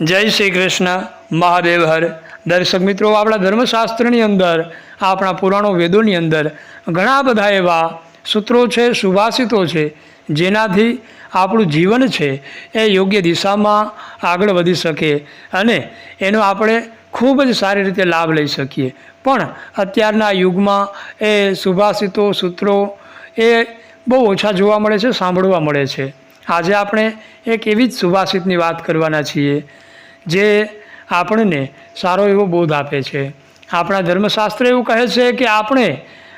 જય શ્રી કૃષ્ણ. મહાદેવ હર. દર્શક મિત્રો, આપણા ધર્મશાસ્ત્રની અંદર, આપણા પુરાણો વેદોની અંદર ઘણા બધા એવા સૂત્રો છે, સુભાષિતો છે, જેનાથી આપણું જીવન છે એ યોગ્ય દિશામાં આગળ વધી શકે અને એનો આપણે ખૂબ જ સારી રીતે લાભ લઈ શકીએ. પણ અત્યારના યુગમાં એ સુભાષિતો સૂત્રો એ બહુ ઓછા જોવા મળે છે, સાંભળવા મળે છે. આજે આપણે એક એવી જ સુભાષિતની વાત કરવાના છીએ, જે આપણને સારો એવો બોધ આપે છે. આપણા ધર્મશાસ્ત્ર એવું કહે છે કે આપણે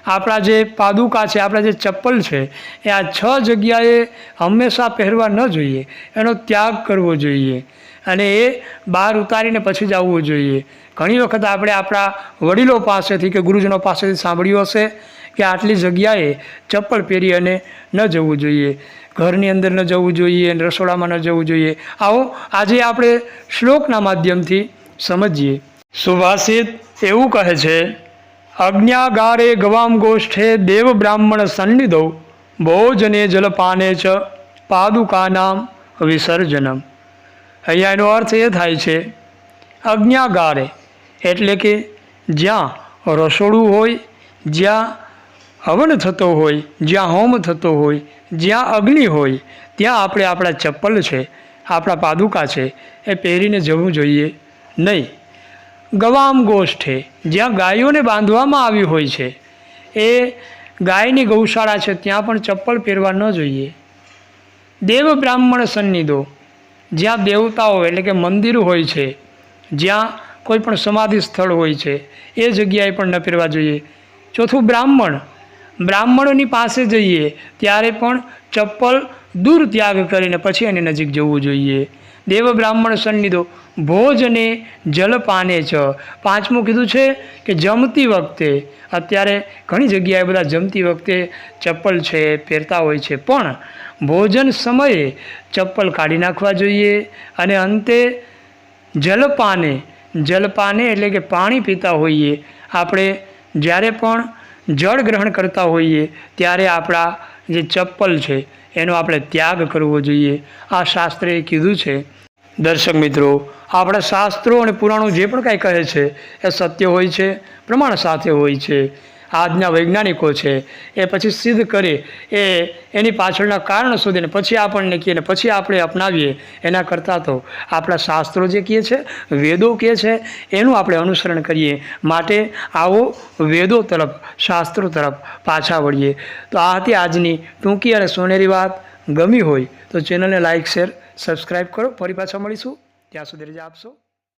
આપણા જે પાદુકા છે, આપણા જે ચપ્પલ છે, એ આ છ જગ્યાએ હંમેશા પહેરવા ન જોઈએ. એનો ત્યાગ કરવો જોઈએ અને એ બહાર ઉતારીને પછી જ આવવું જોઈએ. ઘણી વખત આપણે આપણા વડીલો પાસેથી કે ગુરુજનો પાસેથી સાંભળ્યું હશે કે આટલી જગ્યાએ ચપ્પલ પહેરી અને ન જવું જોઈએ. ઘરની અંદર ન જવું જોઈએ રસોડામાં ન જવું જોઈએ. આવો, આજે આપણે શ્લોકના માધ્યમથી સમજીએ. સુભાષિત એવું કહે છે, અજ્ઞાગારે ગવામ ગોષ્ઠે દેવ બ્રાહ્મણ સન્નિધો ભોજને જલપાને ચ પાદુકાનામ વિસર્જનમ. અહીંયા એનો અર્થ એ થાય છે, અજ્ઞાગારે એટલે કે જ્યાં રસોડું હોય, જ્યાં હવન થતો હોય, જ્યાં હોમ થતો હોય, જ્યાં અગ્નિ હોય, ત્યાં આપણે આપણા ચપ્પલ છે, આપણા પાદુકા છે, એ પહેરીને જવું જોઈએ નહીં. ગવામ ગોષ્ઠે જ્યાં ગાયોને બાંધવામાં આવી હોય છે, એ ગાયની ગૌશાળા છે, ત્યાં પણ ચપ્પલ પહેરવા ન જોઈએ. દેવ બ્રાહ્મણ સન્નિધો જ્યાં દેવતાઓ એટલે કે મંદિર હોય છે, જ્યાં કોઈ પણ સમાધિ સ્થળ હોય છે, એ જગ્યાએ પણ ન પહેરવા જોઈએ. ચોથું બ્રાહ્મણ બ્રાહ્મણોની પાસે જઈએ, ત્યારે પણ ચપ્પલ દૂર ત્યાગ કરીને પછી એની નજીક જવું જોઈએ. દેવ બ્રાહ્મણ સન્નિધો ભોજને જલપાને છ. પાંચમું કીધું છે કે જમતી વખતે, અત્યારે ઘણી જગ્યાએ બધા જમતી વખતે ચપ્પલ છે, પહેરતા હોય છે, પણ ભોજન સમયે ચપ્પલ કાઢી નાખવા જોઈએ અને અંતે જલપાને જલપાને એટલે કે પાણી પીતા હોઈએ. આપણે જ્યારે પણ જળ ગ્રહણ કરતા હોઈએ, ત્યારે આપણા જે ચપ્પલ છે, એનો આપણે ત્યાગ કરવો જોઈએ. આ શાસ્ત્રે કીધું છે, દર્શક મિત્રો, આપણા શાસ્ત્રો અને પુરાણો જે પણ કાંઈ કહે છે, એ સત્ય હોય છે, પ્રમાણ સાથે હોય છે. આજના વૈજ્ઞાનિકો છે, એ પછી સિદ્ધ કરે, એ એની પાછળના કારણ શોધીને પછી આપણને કહે ને પછી આપણે અપનાવીએ, એના કરતાં તો આપણા શાસ્ત્રો જે કહે છે, વેદો કહે છે, એનું આપણે અનુસરણ કરીએ. માટે આવો વેદો તરફ, શાસ્ત્રો તરફ પાછા વળીએ. તો આ હતી આજની ટૂંકી અને સોનેરી વાત. ગમી હોય તો ચેનલને લાઇક શેર, સબસ્ક્રાઈબ કરો. ફરી પાછા મળીશું. ત્યાં સુધી રજા આપશો.